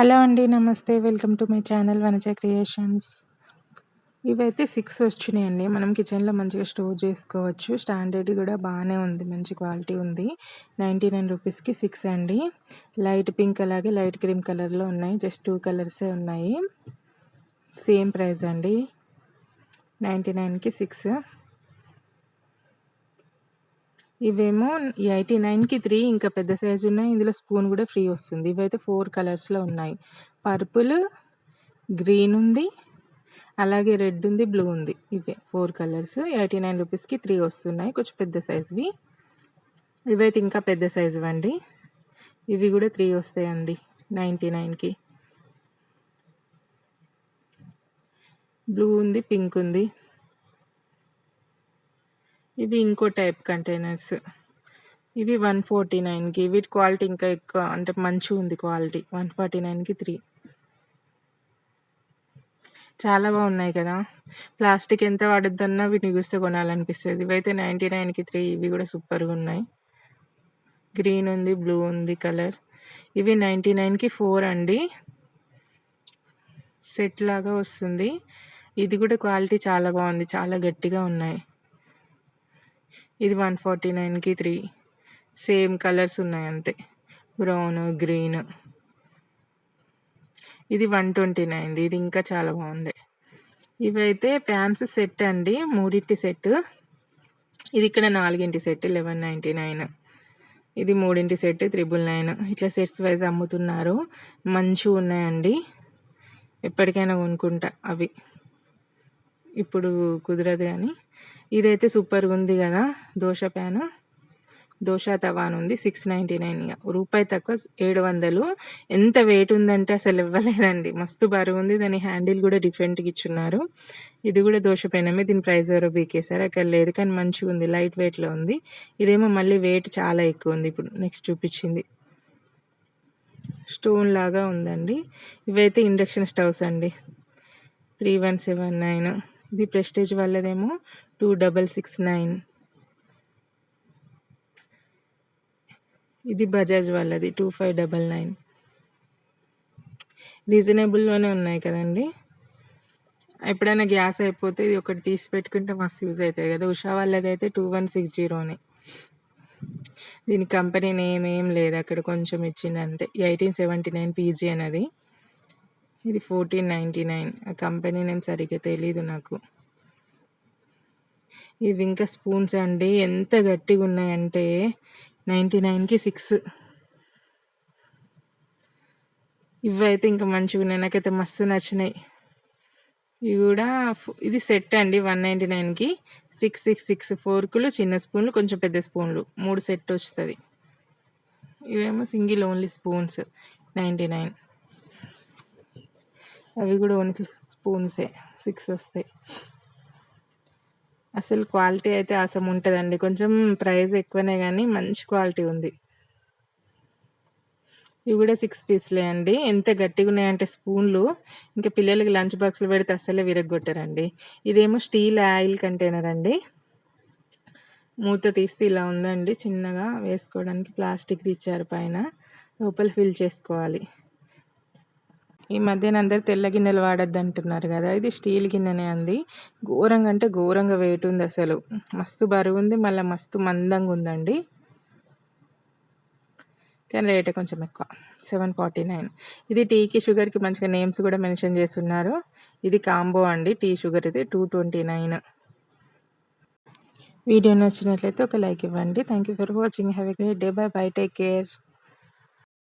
Hello అండి నమస్తే. Welcome to my channel Vanaja creations. ఇవైతే సిక్స్ వచ్చినాయండి. మనం కిచెన్లో మంచిగా స్టోర్ చేసుకోవచ్చు. స్టాండర్డ్ కూడా బాగానే ఉంది. మంచి క్వాలిటీ ఉంది. నైంటీ నైన్ రూపీస్కి సిక్స్ అండి. లైట్ పింక్ అలాగే లైట్ క్రీమ్ కలర్లో ఉన్నాయి. జస్ట్ టూ కలర్సే ఉన్నాయి. సేమ్ ప్రైస్ అండి. నైంటీ నైన్కి సిక్స్. ఇవేమో ఎయిటీ నైన్కి త్రీ ఇంకా పెద్ద సైజు ఉన్నాయి. ఇందులో స్పూన్ కూడా ఫ్రీ వస్తుంది. ఇవైతే ఫోర్ కలర్స్లో ఉన్నాయి. పర్పుల్ గ్రీన్ ఉంది. అలాగే రెడ్ ఉంది బ్లూ ఉంది. ఇవే ఫోర్ కలర్స్. ఎయిటీ నైన్ రూపీస్కి త్రీ వస్తున్నాయి. కొంచెం పెద్ద సైజువి. ఇవైతే ఇంకా పెద్ద సైజు అండి ఇవి కూడా త్రీ వస్తాయండి నైంటీ నైన్కి. బ్లూ ఉంది పింక్ ఉంది. ఇవి ఇంకో టైప్ కంటైనర్స్. ఇవి వన్ ఫార్టీ నైన్కి. వీటి క్వాలిటీ ఇంకా ఎక్కువ అంటే మంచిగా ఉంది క్వాలిటీ. వన్ ఫార్టీ నైన్కి త్రీ. చాలా బాగున్నాయి కదా. ప్లాస్టిక్ ఎంత వాడద్దన్నా వీటిని చూస్తే కొనాలనిపిస్తుంది. ఇవైతే నైంటీ నైన్కి త్రీ ఇవి కూడా సూపర్గా ఉన్నాయి. గ్రీన్ ఉంది బ్లూ ఉంది కలర్. ఇవి నైంటీ నైన్కి ఫోర్ అండి. సెట్ లాగా వస్తుంది. ఇది కూడా క్వాలిటీ చాలా బాగుంది. చాలా గట్టిగా ఉన్నాయి. ఇది వన్ ఫార్టీ నైన్కి త్రీ. సేమ్ కలర్స్ ఉన్నాయి అంతే. Brown green. ఇది వన్ ట్వంటీ నైన్ది. ఇది ఇంకా చాలా బాగుంది ఇవైతే ప్యాన్స్ సెట్ అండి. మూడింటి సెట్. ఇది ఇక్కడ నాలుగింటి సెట్ లెవెన్ నైంటీ నైన్. ఇది మూడింటి సెట్ త్రిబుల్ నైన్. ఇట్లా సెట్స్ వైజ్ అమ్ముతున్నారు. మంచిగా ఉన్నాయండి. ఎప్పటికైనా కొనుక్కుంటా అవి. ఇప్పుడు కుదరదు కానీ. ఇదైతే సూపర్గా ఉంది కదా దోశ ప్యాన్. దోశ తవాన్ ఉంది సిక్స్ నైంటీ నైన్ రూపాయి తక్కువ ఏడు వందలు. ఎంత వెయిట్ ఉందంటే అసలు ఇవ్వలేదండి. మస్తు బరువు ఉంది దాని హ్యాండిల్ కూడా డిఫరెంట్గా ఇచ్చున్నారు. ఇది కూడా దోశ పెనమే దీని ప్రైస్ ఎవరో బీకేసారు అక్కడ లేదు కానీ మంచిగా ఉంది లైట్ వెయిట్లో ఉంది. ఇదేమో మళ్ళీ వెయిట్ చాలా ఎక్కువ ఉంది ఇప్పుడు నెక్స్ట్ చూపించింది. స్టోన్ లాగా ఉందండి. ఇవైతే ఇండక్షన్ స్టవ్స్ అండి. Three one seven nine. ఇది ప్రెస్టేజ్ వాళ్ళదేమో టూ డబల్ సిక్స్ నైన్. ఇది బజాజ్ వాళ్ళది టూ ఫైవ్ డబల్ నైన్. రీజనబుల్లోనే ఉన్నాయి కదండి. ఎప్పుడైనా గ్యాస్ అయిపోతే ఇది ఒకటి తీసి పెట్టుకుంటే మస్తు యూజ్ అవుతాయి కదా. ఉషా వాళ్ళది అయితే టూ వన్ సిక్స్ జీరోని. దీని కంపెనీ నేమ్ ఏం లేదు. అక్కడ కొంచెం ఇచ్చింది అంతే ఎయిటీన్ సెవెంటీ నైన్ పీజీ అనేది ఇది ఫోర్టీన్ నైంటీ నైన్ ఆ కంపెనీ నేమ్ సరిగ్గా తెలీదు నాకు. ఇవి ఇంకా స్పూన్స్ అండి. ఎంత గట్టిగా ఉన్నాయంటే నైంటీ నైన్కి సిక్స్ ఇవైతే ఇంకా మంచిగా ఉన్నాయి. నాకైతే మస్తు నచ్చినాయి. ఇవి కూడా ఇది సెట్ అండి వన్ నైంటీ నైన్కి సిక్స్ సిక్స్ సిక్స్ ఫోర్కులు చిన్న స్పూన్లు కొంచెం పెద్ద స్పూన్లు. మూడు సెట్ వస్తుంది. ఇవేమో single only spoons. Ninety nine అవి కూడా ఓన్లీ స్పూన్సే సిక్స్ వస్తాయి. అసలు క్వాలిటీ అయితే అసం ఉంటుందండి. కొంచెం ప్రైస్ ఎక్కువనే కానీ మంచి క్వాలిటీ ఉంది. ఇవి కూడా సిక్స్ పీస్లే అండి. ఎంత గట్టిగా ఉన్నాయంటే స్పూన్లు. ఇంకా పిల్లలకి లంచ్ బాక్స్లు పెడితే అస్సలే విరగొట్టారండి ఇదేమో స్టీల్ ఆయిల్ కంటైనర్ అండి. మూత తీస్తే ఇలా ఉందండి. చిన్నగా వేసుకోవడానికి ప్లాస్టిక్ ఇచ్చారు పైన. లోపల ఫిల్ చేసుకోవాలి. ఈ మధ్యన అందరు తెల్ల గిన్నెలు వాడద్దు అంటున్నారు కదా ఇది స్టీల్ గిన్నెనే అంది. ఘోరంగా అంటే ఘోరంగా వెయిట్ ఉంది అసలు. మస్తు బరువు ఉంది మళ్ళీ మస్తు మందంగా ఉందండి. కానీ రేట్ కొంచెం ఎక్కువ సెవెన్ ఫార్టీ నైన్ ఇది టీకి షుగర్కి మంచిగా నేమ్స్ కూడా మెన్షన్ చేస్తున్నారు. ఇది కాంబో అండి టీ షుగర్ ఇది టూ ట్వంటీ నైన్ వీడియో నచ్చినట్లయితే ఒక లైక్ ఇవ్వండి. Thank you for watching have a great day bye bye take care